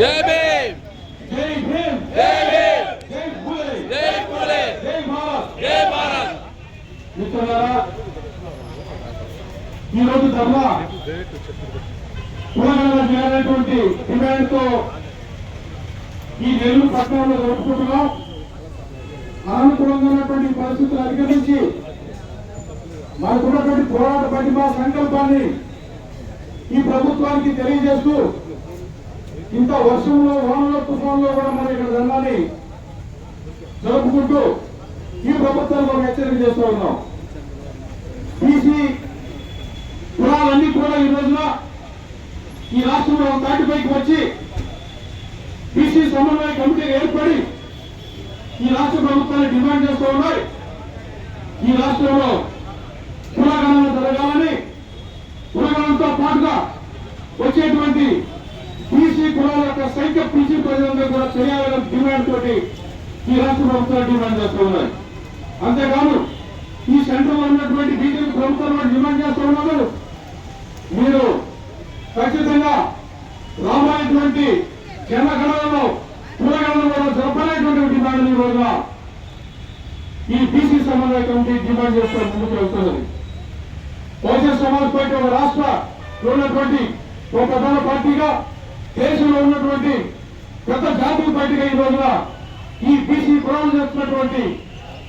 జై భీమ్ జై భీమ్ జై భీమ్ జై పూలే జై పూలే జై భారత్ జై భారత్ మిత్రులారా ఈరోజు ధర్నా కులగణన చేయాలనేటువంటి డిమాండ్తో ఈ నెల్లూరు పట్టణంలో జరుపుకుంటున్నాం అనుకూలంగా ఉన్నటువంటి పరిస్థితులు అధిగమించి మనకున్నటువంటి పోరాట పట్టి మా సంకల్పాన్ని ఈ ప్రభుత్వానికి తెలియజేస్తూ ఇంత వర్షంలో వానలో తుఫాన్లో కూడా మనం ఇక్కడ ధర్నాన్ని జరుపుకుంటూ ఈ ప్రభుత్వాన్ని మనం హెచ్చరిక చేస్తూ ఉన్నాం. బీసీ కులాలన్నీ కూడా ఈ రోజున ఈ రాష్ట్రంలో ఒక తాటిపైకి వచ్చి బీసీ సమన్వయ కమిటీ ఏర్పడి ఈ రాష్ట్ర ప్రభుత్వాన్ని డిమాండ్ చేస్తూ ఉన్నాయి. ఈ రాష్ట్రంలో కులగణన జరగాలని కులగణంతో పాటుగా వచ్చేటువంటి యొక్క సంఖ్య బీసీ ప్రజలందరూ కూడా చేయాలని డిమాండ్ తోటి ఈ రాష్ట్ర ప్రభుత్వాలు డిమాండ్ చేస్తూ ఉన్నాయి. అంతేకాదు ఈ సెంటర్ ఉన్నటువంటి బీజేపీ ప్రభుత్వం డిమాండ్ చేస్తూ ఉన్నారు. మీరు ఖచ్చితంగా రాబోయేటువంటి జనగణనలో కులగణన కూడా జరపలేటువంటి డిమాండ్ ఈ రోజున ఈ బీసీ సమన్వయ కమిటీ డిమాండ్ చేస్తూ ముందుకు వెళ్తున్నది. బహుజన సమాజ్ పార్టీ ఒక రాష్ట్ర ఉన్నటువంటి ఒక ప్రధాన పార్టీగా దేశంలో ఉన్నటువంటి గత జాతీయ పార్టీగా ఈ రోజున ఈ బీసీ కులాలు చేస్తున్నటువంటి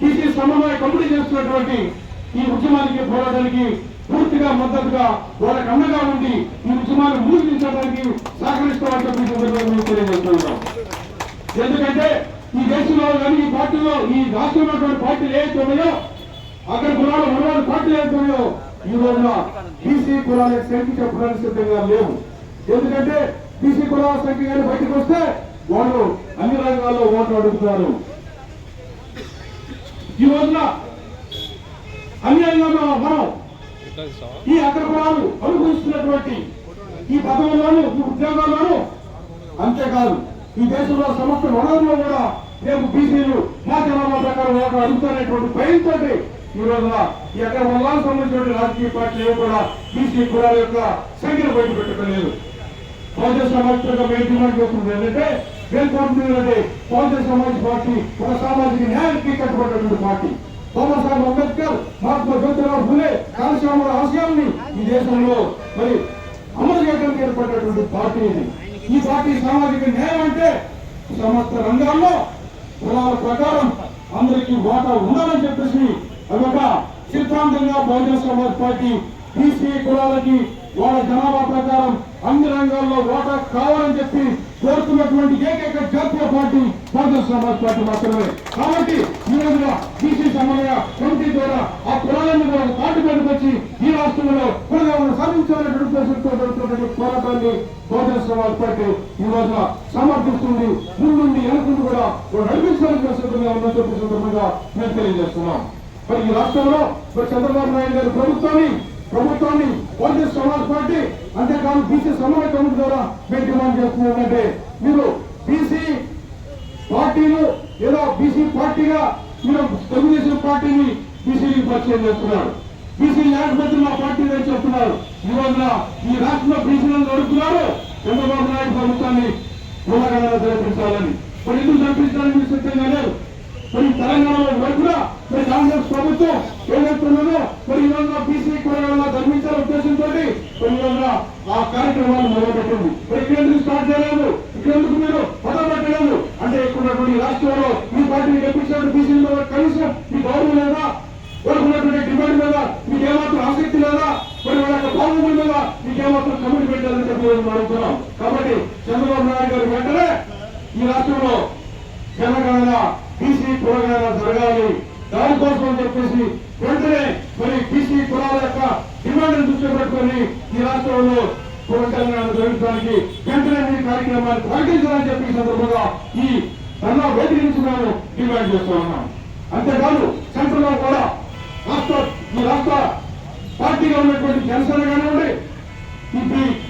బీసీ సమన్వయ కమిటీ చేస్తున్నటువంటి ఈ ఉద్యమానికి పోరాటానికి పూర్తిగా మద్దతుగా వాళ్ళకి అండగా ఉండి ఈ ఉద్యమాన్ని మూలించడానికి సహకరిస్తామని చెప్పి సందర్భంగా తెలియజేస్తున్నాం. ఎందుకంటే ఈ దేశంలో కానీ ఈ పార్టీలో ఈ రాష్ట్రంలో పార్టీలు ఏవైతే అక్కడ కులాలు మనవాడు పార్టీలు ఏవైతే ఈ రోజున బీసీ కులాలకు సంఖ్య చెప్పడానికి సిద్ధంగా లేవు. ఎందుకంటే బీసీ కులాల సంఖ్య కానీ బయటకు వస్తే వాళ్ళు అన్ని రంగాల్లో ఓట్లు అడుగుతారు. ఈ రోజున అన్యాయంగా మనం ఈ అగ్రకులాలు అనుభవిస్తున్నటువంటి ఈ పదవుల్లోనూ ఈ ఉద్యోగాల్లోనూ అంతేకాదు. ఈ దేశంలో సమస్త వనరుల్లో కూడా రేపు బీసీలు మా జనాభా ప్రకారం ఓట్లు అడుగుతారనేటువంటి భయంతో ఈ రోజున ఈ అక్కడ సంబంధించిన రాజకీయ పార్టీలు కూడా బీసీ కులాల యొక్క సంఖ్యను బయట పెట్టలేదు బహుజన సమాజ్ పార్టీ మేము డిమాండ్ చేస్తుంది ఏంటంటే మేల్కొంటున్నది బహుజన సమాజ్ పార్టీ ఒక సామాజిక న్యాయానికి కట్టుబడినటువంటి పార్టీ. బాబాసాహెబ్ అంబేద్కర్ మహాత్మా జ్యోతిరావు ఫులే కాళేశ్వరరావు ఆశయాన్ని ఈ దేశంలో మరి అమలు చేయడానికి ఏర్పడినటువంటి పార్టీ ఇది. ఈ పార్టీ సామాజిక న్యాయం అంటే సమస్త రంగాల్లో కులాల ప్రకారం అందరికీ వాటా ఉండాలని చెప్పేసి అదొక సిద్ధాంతంగా బహుజన సమాజ్ పార్టీ బీసీ కులాలకి వాళ్ళ జనాభా ప్రకారం అన్ని రంగాల్లో ఓటా కావాలని చెప్పి కోరుతున్నటువంటి ఏకైక జాతీయ పార్టీ బహుజన సమాజ్ పార్టీ మాత్రమే. కాబట్టి ఈ రోజున బీసీ సమన్వయ కమిటీ ద్వారా ఆ కులాలన్నీ కూడా పార్టీ మీదకి వచ్చి ఈ రాష్ట్రంలో కులగాలను సాధించాలనేటువంటి ఉద్దేశంతో జరుగుతున్నటువంటి పోరాటాన్ని బహుజన సమాజ్ పార్టీ ఈ రోజున సమర్థిస్తుంది ముందుండి వెనుకుండి కూడా వాళ్ళు నడిపించడానికి సిద్ధంగా ఉన్న చెప్పి సందర్భంగా మేము తెలియజేస్తున్నాం మరి ఈ రాష్ట్రంలో మరి చంద్రబాబు నాయుడు గారి ప్రభుత్వాన్ని ప్రభుత్వాన్ని బహుజన సమాజ్ పార్టీ అంతేకాదు బీసీ సమన్వయ కమిటీ ద్వారా మేము డిమాండ్ చేస్తున్నామంటే మీరు బీసీ పార్టీలు ఏదో బీసీ పార్టీగా మీరు తెలుగుదేశం పార్టీని బీసీకి పరిచయం చేస్తున్నారు. బీసీ ల్యాండ్ మంత్రి మా పార్టీ అని చెప్తున్నారు ఈ రోజున ఈ రాష్ట్రంలో బీసీలను అడుగుతున్నారు. చంద్రబాబు నాయుడు ప్రభుత్వాన్ని కులగణన జరిపించాలని మరి ఎందుకు జరిపించాలని మీరు సిద్ధంగా లేరు? మరి తెలంగాణలో కూడా మరి కాంగ్రెస్ ప్రభుత్వం ఏదైతున్నదో మరి ఈ రోజున బీసీ కులగణన ధర్మించాలనే ఉద్దేశంతో మరి ఈ రోజున ఆ కార్యక్రమాన్ని మొదలుపెట్టింది మరి ఇక్కడ ఎందుకు స్టార్ట్ చేయలేదు ఇక్కడ ఎందుకు మీరు పదం పెట్టలేదు అంటే ఇక్కడ ఉన్నటువంటి ఈ పార్టీ మీ పార్టీని గెలిపించినటువంటి బీసీలో కనీసం మీ గౌరవం లేదా కోరుకున్నటువంటి డిమాండ్ మీద మీకు ఏమాత్రం ఆసక్తి లేదా? మరి వాళ్ళ యొక్క భావముల మీద మీకు ఏమాత్రం కమిటీ పెట్టాలని చెప్పి మేము అడుగుతున్నాం కాబట్టి చంద్రబాబు నాయుడు గారు వెంటనే ఈ రాష్ట్రంలో జనగణన బీసీ కులగణన జరగాలి. దానికోసం అని చెప్పేసి వెంటనే మరి బీసీ కులాల యొక్క డిమాండ్ దృష్టిలో పెట్టుకొని ఈ రాష్ట్రంలో కుల జరగడానికి వెంటనే మీ కార్యక్రమాన్ని ప్రకటించాలని చెప్పి సందర్భంగా ఈ ధర్నా వేదిక డిమాండ్ చేస్తూ ఉన్నాం అంతేకాదు సెంట్రల్లో కూడా రాష్ట్ర ఈ రాష్ట్ర పార్టీగా ఉన్నటువంటి జనసేన కానివ్వండి ఈ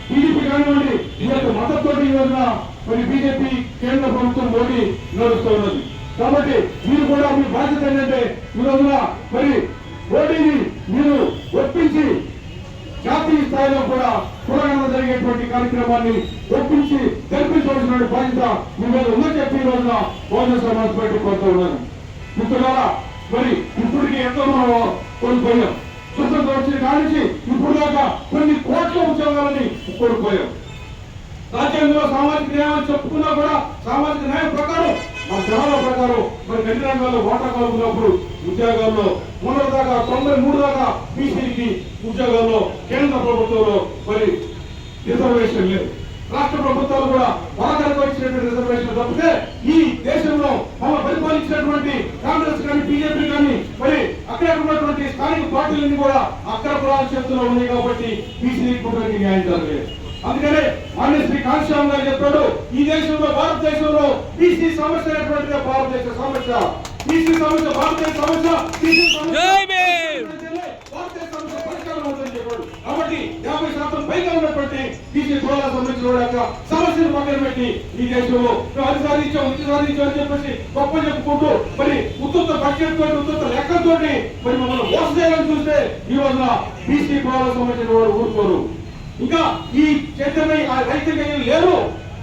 టీడీపీ కానివ్వండి ఈ యొక్క మద్దతుతో ఈ రోజున మరి బీజేపీ కేంద్ర ప్రభుత్వం మోడీ నడుస్తూ ఉన్నది. కాబట్టి మీరు కూడా మీ బాధ్యత ఏంటంటే ఈ రోజున మరి మోడీని మీరు ఒప్పించి జాతీయ స్థాయిలో కూడా పురాణంలో జరిగేటువంటి కార్యక్రమాన్ని ఒప్పించి జరిపించవలసిన బాధ్యత మీ మీద ఉందని చెప్పి ఈ రోజున బహుజన సమాజ్ పార్టీ కోరుతూ ఉన్నాను. మిత్రులారా మరి ఇప్పటికి ఎంతో మనం కోల్పోయాం. స్వతంత్రం వచ్చిన కానించి ఇప్పుడు దాకా కొన్ని కోట్ల ఉద్యోగాలని కోల్పోయాం. రాజ్యాంగంలో సామాజిక న్యాయం చెప్పుకున్నా కూడా సామాజిక న్యాయం ప్రకారం మన జనాల ప్రకారం మరి గట్టి రంగాల్లో ఓటా కలుపుకున్నప్పుడు ఉద్యోగాల్లో మన తొంభై మూడు దాకా బీసీకి ఉద్యోగాల్లో కేంద్ర ప్రభుత్వంలో మరి రిజర్వేషన్ లేదు. రాష్ట్ర ప్రభుత్వాలు కూడా వరకరకు ఇచ్చినటువంటి రిజర్వేషన్ తప్పితే ఈ దేశంలో మమ్మల్ని పరిపాలించినటువంటి కాంగ్రెస్ కానీ బీజేపీ కానీ మరి అక్కడ ఉన్నటువంటి స్థానిక పార్టీలన్నీ కూడా అక్కడ కులాల చేతుల్లో ఉన్నాయి కాబట్టి బీసీ కుటుంబానికి న్యాయం జరగలేదు. అందుకనే మాన్య శ్రీ కాంశ్యామ్ గారు చెప్పాడు ఈ దేశంలో భారతదేశంలో బీసీ సమస్య అనేటువంటిదే భారతదేశ సమస్య. బీసీ సమస్య భారతదేశ సమస్య బీసీ! భారతదేశ సమస్య పరిష్కారం అవుతుందని చెప్పాడు. కాబట్టి యాభై శాతం పైగా ఉన్నటువంటి బీసీ కులాలకు సంబంధించిన వాళ్ళ యొక్క సమస్యను పక్కన పెట్టి ఈ దేశంలో అది సాధించాం ఇది సాధించాం అని చెప్పేసి గొప్ప చెప్పుకుంటూ మరి ఉత్తుత బడ్జెట్ తోటి ఉత్తుత లెక్కతోటి మరి మమ్మల్ని మోసం చేయాలని చూస్తే ఈ రోజున బీసీ కులాలకు సంబంధించిన వాడు ఊరుకోరు. ఇంకా ఈ చైతన్య ఆ రైతులు లేరు.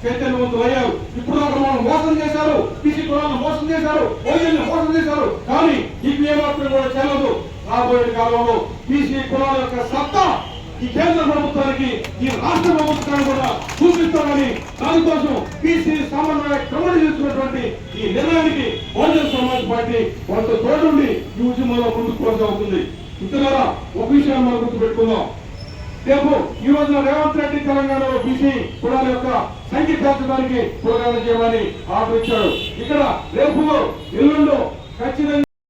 చైతన్యవంతులు అయ్యారు ఇప్పుడు దాకా మనం మోసం చేశారు. పిసి కులాలను మోసం చేశారు. ఓజన్లు మోసం చేశారు. కానీ ఈ ఏమాత్రం కూడా చెల్లదు రాబోయే కాలంలో పిసి కులాల యొక్క సత్తా ఈ కేంద్ర ప్రభుత్వానికి ఈ రాష్ట్ర ప్రభుత్వాన్ని కూడా చూపిస్తామని దానికోసం పిసి సమన్వయ కమిటీ చేస్తున్నటువంటి ఈ నిర్ణయానికి బహుజన సమాజ్ పార్టీ వాళ్ళతో తోడుండి ఈ ఉద్యమంలో ముందుకు కొనసాగుతుంది ఇతరులారా ఒక విషయాన్ని మనం గుర్తుపెట్టుకుందాం. రేపు ఈ రోజున రేవంత్ రెడ్డి తెలంగాణలో బీసీ కులాల యొక్క సంఖ్య పెంచడానికి పోరాటం చేయమని ఆర్డర్ ఇక్కడ రేపు ఎల్లుండో ఖచ్చితంగా